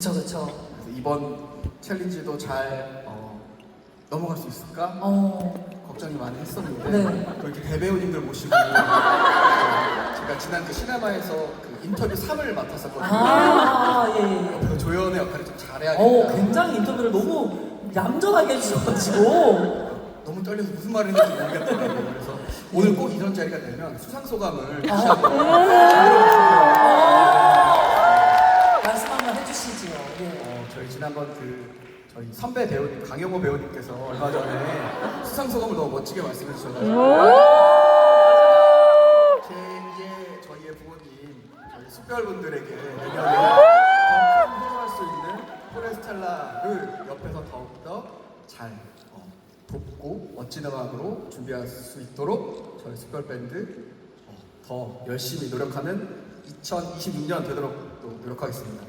그쵸 그쵸. 그래서 이번 챌린지도 잘 어, 넘어갈 수 있을까 어. 걱정이 많이 했었는데 네. 또 이렇게 대배우님들 모시고 어, 제가 지난 그 시네마에서 그 인터뷰 3을 맡았었거든요. 아 예. 예. 그래서 조연의 역할을 좀 잘해야겠다. 어 굉장히 인터뷰를 너무 얌전하게 해주셔가지고. 너무 떨려서 무슨 말을 했는지 모르겠더라고요. 그래서 오늘 꼭 이런 자리가 되면 수상 소감을 다시 아. 한번 어. 지난번 그 저희 선배 배우님 강영호 배우님께서 얼마 전에 수상 소감을 너무 멋지게 말씀해 주셔가지고 제 이제 저희의 부모님 저희 숙별분들에게 내년에 해할 수 있는 포레스텔라를 옆에서 더욱더 잘 어, 돕고 멋진 음악으로 준비할 수 있도록 저희 숙별 밴드 어, 더 열심히 노력하는 2026년 되도록 또 노력하겠습니다.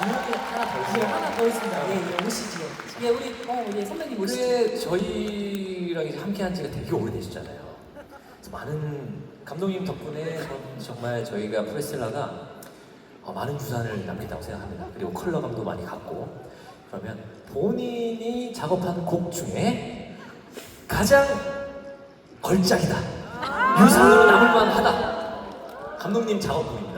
아, 질문이 하나 더 예, 있어요. 하나 더 있습니다. 예, 예, 오시지요. 예, 우리, 어, 우리 선배님 오시죠. 올해 저희랑 이제 함께한 지가 되게 오래되셨잖아요. 그래서 많은 감독님 덕분에 전 정말 저희가 프레스텔라가 어, 많은 유산을 남긴다고 생각합니다. 그리고 컬러감도 많이 갖고 그러면 본인이 작업한 곡 중에 가장 걸작이다. 유산으로 남을 만하다. 감독님 작업곡입니다.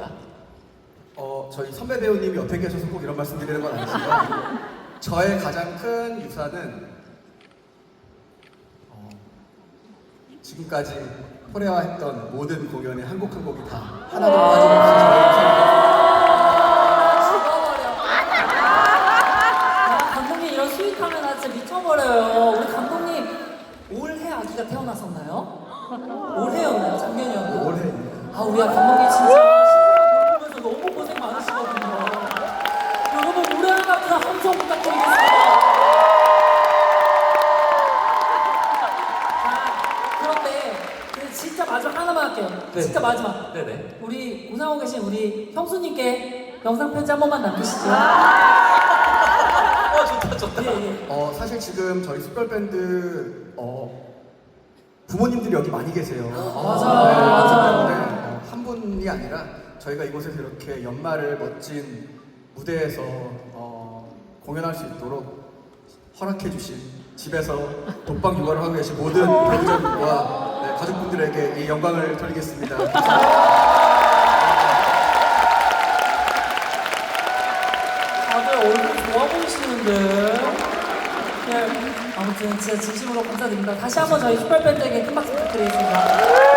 어, 저희 선배 배우님이 옆에 계셔서 꼭 이런 말씀 드리는 건 아니지만 저의 가장 큰 유산은 어, 지금까지 코레아했던 모든 공연의 한 곡 한 곡이 다 하나도 빠짐없이 저의 죽어버려. 아, 감독님 이런 스윗하면 나 진짜 미쳐버려요. 우리 감독님 올해 아기가 태어났었나요? 올해였나요? 작년이었나요? 올해 아, 우리 감독님 진짜 신생아 보면서 너무 고생 많으시거든요. 여러분 올해 아가미나 함성 부탁드리겠습니다. 아, 그런데 그 진짜 마지막 하나만 할게요. 네. 진짜 마지막. 네네. 우리 고상하고 계신 우리 형수님께 영상 편지 한 번만 남기시죠. 어 좋다 좋다. 예, 예. 어, 사실 지금 저희 숙별밴드 어, 부모님들이 여기 많이 계세요. 맞아요. 네, 맞아요. 그렇기 때문에 어, 한 분이 아니라 저희가 이곳에서 이렇게 연말을 멋진 무대에서 어, 공연할 수 있도록 허락해 주신 집에서 독방 육아를 하고 계신 모든 배우자분과 네, 가족분들에게 이 영광을 돌리겠습니다. 다들 얼굴 좋아 보이시는데. 네, 아무튼 진짜 진심으로 감사드립니다. 다시 한번 저희 슈퍼밴드에게 큰 박수 부탁드리겠습니다.